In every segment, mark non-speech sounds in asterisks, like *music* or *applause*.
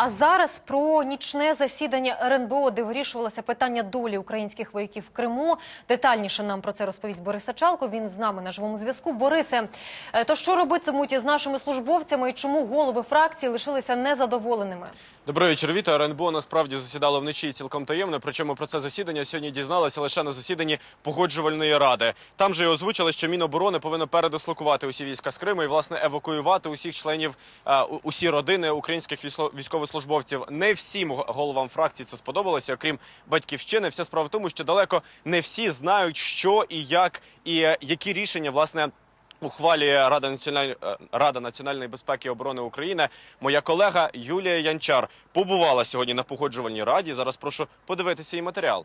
А зараз про нічне засідання РНБО, де вирішувалося питання долі українських вояків в Криму. Детальніше нам про це розповість Борис Сачалко. Він з нами на живому зв'язку. Борисе, е, то що робитимуть із нашими службовцями і чому голови фракції лишилися незадоволеними? Добрий вечір, Віта. РНБО насправді засідало вночі цілком таємно. Причому про це засідання сьогодні дізналися лише на засіданні погоджувальної ради. Там же і озвучили, що Міноборони повинно передислокувати усі війська з Криму і власне евакуювати усіх членів е, усі родини українських військо- військовослужбовців. Не всім головам фракції це сподобалося, окрім батьківщини. Вся справа в тому, що далеко не всі знають, що і як, і е, які рішення власне. Ухвалює Рада національної Рада національної безпеки і оборони України. Моя колега Юлія Янчар побувала сьогодні на погоджувальній раді. Зараз прошу подивитися її матеріал.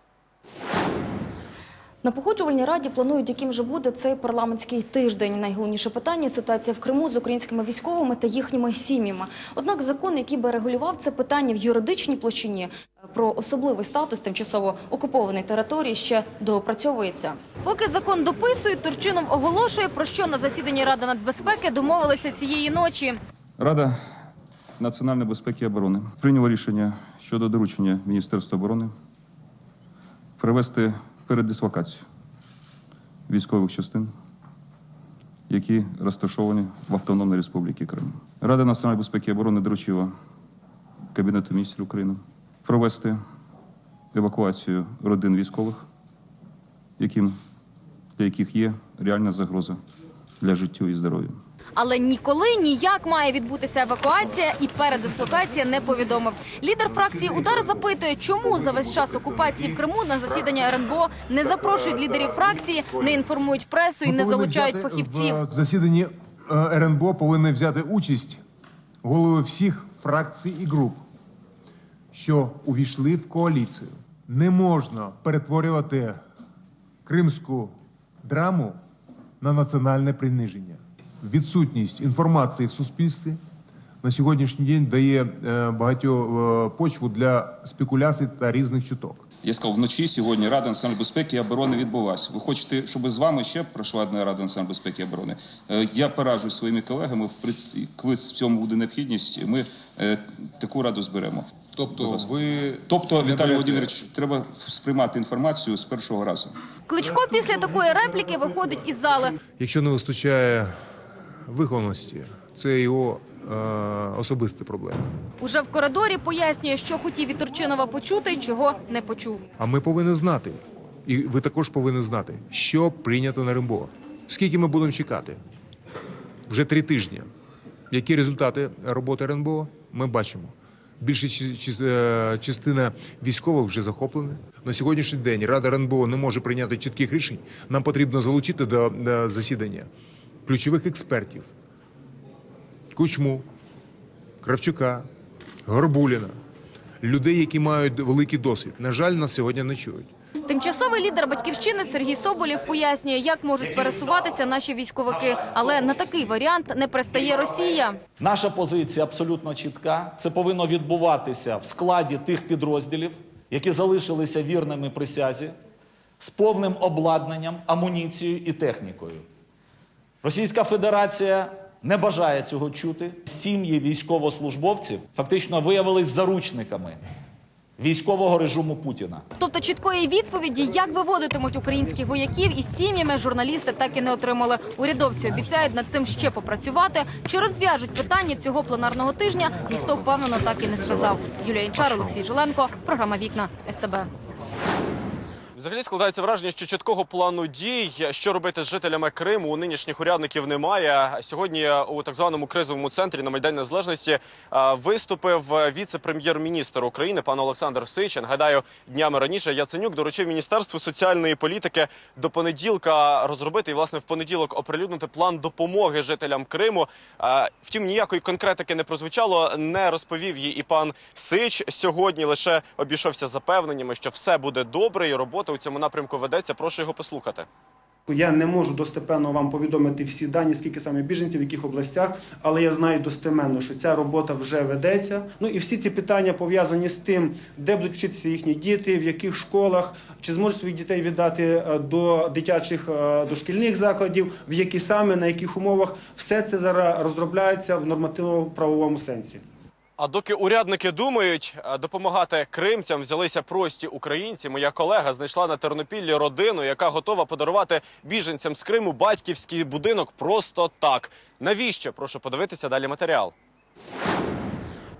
На погоджувальній раді планують, яким же буде цей парламентський тиждень. Найголовніше питання – ситуація в Криму з українськими військовими та їхніми сім'ями. Однак закон, який би регулював це питання в юридичній площині, про особливий статус тимчасово окупованої території ще доопрацьовується. Поки закон дописують, Турчинов оголошує, про що на засіданні Ради нацбезпеки домовилися цієї ночі. Рада національної безпеки і оборони прийняла рішення щодо доручення Міністерства оборони провести передислокацію військових частин, які розташовані в Автономній Республіці Крим. Рада національної безпеки і оборони доручила Кабінету міністрів України провести евакуацію родин військових, яким, для яких є реальна загроза для життя і здоров'я. Але ніколи ніяк має відбутися евакуація і передислокація не повідомив. Лідер фракції Удар запитує, чому за весь час окупації в Криму на засідання РНБО не запрошують лідерів фракції, не інформують пресу і не залучають фахівців. В засіданні е, РНБО повинні взяти участь голови всіх фракцій і груп, що увійшли в коаліцію. Не можна перетворювати кримську драму на національне приниження. Відсутність інформації в суспільстві на сьогоднішній день дає е, багатьох е, почву для спекуляцій та різних чуток. Я сказав, вночі сьогодні Рада національної безпеки і оборони відбулася. Ви хочете, щоб з вами ще пройшла одна Рада національної безпеки і оборони? Е, Я пораджуюсь своїми колегами, коли в цьому буде необхідність, ми таку раду зберемо. Тобто ви Тобто, Віталій берете- Володимирович, треба сприймати інформацію з першого разу. Кличко після такої репліки виходить із зали. Якщо не вистачає вихованості, це його е, особиста проблема. Уже в коридорі пояснює, що хотів від Турчинова почути, чого не почув. А ми повинні знати, і ви також повинні знати, що прийнято на РМБО. Скільки ми будемо чекати? Вже три тижні. Які результати роботи РНБО ми бачимо. Більша е, частина військових вже захоплена. На сьогоднішній день Рада РНБО не може прийняти чітких рішень. Нам потрібно залучити до засідання ключових експертів Кучму, Кравчука, Горбуліна, людей, які мають великий досвід. На жаль, нас сьогодні не чують. Тимчасовий лідер батьківщини Сергій Соболєв пояснює, як можуть пересуватися наші військовики. Але на такий варіант не пристає Росія. Наша позиція абсолютно чітка. Це повинно відбуватися в складі тих підрозділів, які залишилися вірними присязі, з повним обладнанням, амуніцією і технікою. Російська Федерація не бажає цього чути. Сім'ї військовослужбовців фактично виявились заручниками військового режиму Путіна. Тобто чіткої відповіді, як виводитимуть українських вояків із сім'ями, журналісти так і не отримали. Урядовці обіцяють над цим ще попрацювати. Чи розв'яжуть питання цього пленарного тижня? Ніхто впевнено так і не сказав. Юлія Інчар, Олексій Жиленко, програма Вікна СТБ. Взагалі складається враження, що чіткого плану дій, що робити з жителями Криму, у нинішніх урядників немає. Сьогодні у так званому кризовому центрі на Майдані Незалежності е, виступив віце-прем'єр-міністр України пан Олександр Сичин. Гадаю, днями раніше Яценюк доручив Міністерству соціальної політики до понеділка розробити і власне в понеділок оприлюднити план допомоги жителям Криму. Е, Втім, ніякої конкретики не прозвучало, не розповів їй і пан Сич сьогодні. Лише обійшовся запевненнями, що все буде добре, і робота у цьому напрямку ведеться. Прошу його послухати. Я не можу достеменно вам повідомити всі дані, скільки саме біженців, в яких областях, але я знаю достеменно, що ця робота вже ведеться. Ну і всі ці питання пов'язані з тим, де будуть вчитися їхні діти, в яких школах, чи зможуть своїх дітей віддати е, до дитячих е, дошкільних закладів, в які саме на яких умовах все це зараз розробляється в нормативно-правовому сенсі. А доки урядники думають, е, допомагати кримцям взялися прості українці. Моя колега знайшла на Тернопіллі родину, яка готова подарувати біженцям з Криму батьківський будинок просто так. Навіщо? Прошу подивитися далі матеріал.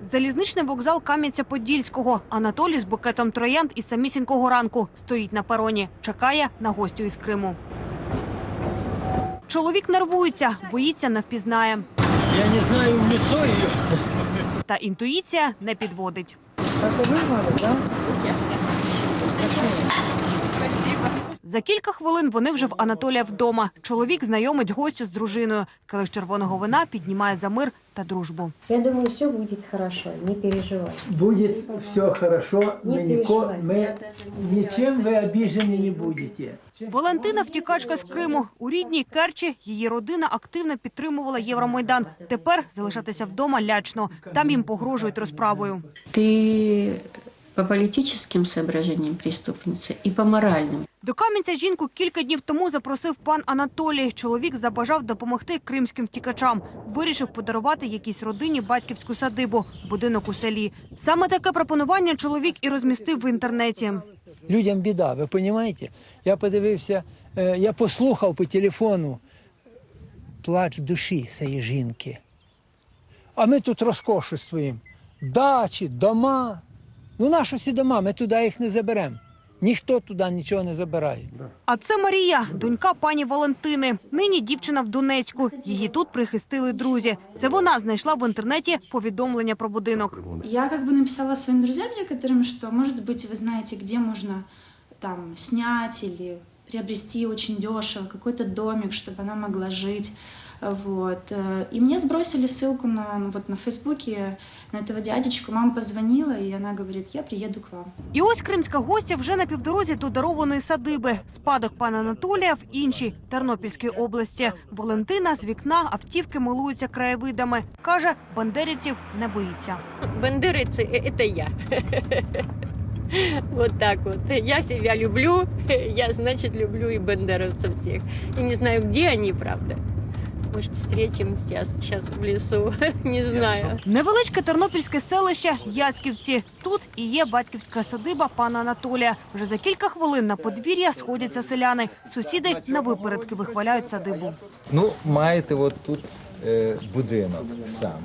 Залізничний вокзал Кам'янця-Подільського. Анатолій з букетом троянд із самісінького ранку стоїть на пероні, чекає на гостю із Криму. Чоловік нервується, боїться, не впізнає. Я не знаю в лицо ее. Та інтуїція не підводить. За кілька хвилин вони вже в Анатолія вдома. Чоловік знайомить гостю з дружиною. Келих червоного вина піднімає за мир та дружбу. Я думаю, все будет хорошо, не переживай. Будет все хорошо. Не Мы, нико, переживай. мы ничем вы обижены не будете. Валентина втікачка з Криму. У рідній Керчі її родина активно підтримувала Євромайдан. Тепер залишатися вдома лячно. Там їм погрожують розправою. Ты по политическим соображениям преступница и по моральным. До Кам'янця жінку кілька днів тому запросив пан Анатолій. Чоловік забажав допомогти кримським втікачам. Вирішив подарувати якійсь родині батьківську садибу, будинок у селі. Саме таке пропонування чоловік і розмістив в інтернеті. Людям біда, ви розумієте? Я подивився, е, я послухав по телефону плач душі цієї жінки. А ми тут розкошествуємо. Дачі, дома. Ну, наші всі дома, ми туди їх не заберемо. Ніхто туди нічого не забирає. А це Марія, донька пані Валентини. Нині дівчина в Донецьку. Її тут прихистили друзі. Це вона знайшла в інтернеті повідомлення про будинок. Я как бы написала своим друзьям некоторым, что, может быть, вы знаете, где можно там снять или приобрести очень дешево какой-то домик, чтобы она могла жить. Вот. Э, И мне сбросили ссылку на, ну, вот на Фейсбуке на этого дядечку. Мама позвонила, и она говорит, я приеду к вам. І ось кримська гостя вже на півдорозі до дарованої садиби. Спадок пана Анатолія в іншій Тернопільській області. Валентина з вікна автівки милується краєвидами. Каже, бандерівців не боїться. Бандерицы – это я. Вот так вот. Я себя люблю, я, значит, люблю и бандеровцев всех. И не знаю, где они, правда. Может, встретимся сейчас в лесу, *laughs* не знаю. Невеличке тернопільське селище Яцьківці. Тут і є батьківська садиба пана Анатолія. Вже за кілька хвилин на подвір'я сходяться селяни. Сусіди на випередки вихваляють садибу. Ну, маєте от тут е, будинок сам.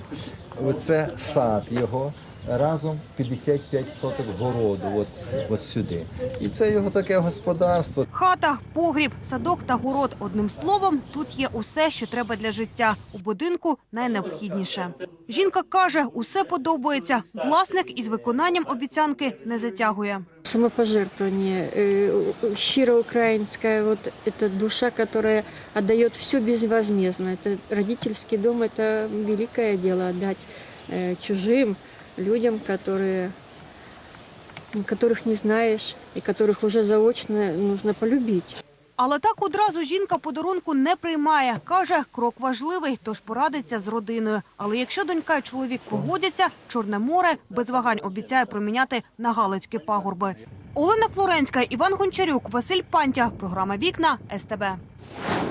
Оце сад його Разом 55 соток городу, от, от сюди. І це його таке господарство. Хата, погріб, садок та город. Одним словом, тут є усе, що треба для життя. У будинку найнеобхідніше. Жінка каже, усе подобається. Власник із виконанням обіцянки не затягує. Самопожертвование, э, щиро украинская, вот эта душа, которая отдает все безвозмездно. Это родительский дом, это великое дело отдать э, чужим людям, которые, которых не знаешь и которых уже заочно нужно полюбить. Але так одразу жінка подарунку не приймає. Каже, крок важливий, тож порадиться з родиною. Але якщо донька і чоловік погодяться, Чорне море без вагань обіцяє проміняти на Галицькі пагорби. Олена Флоренська, Іван Гончарюк, Василь Пантя. Програма Вікна СТБ.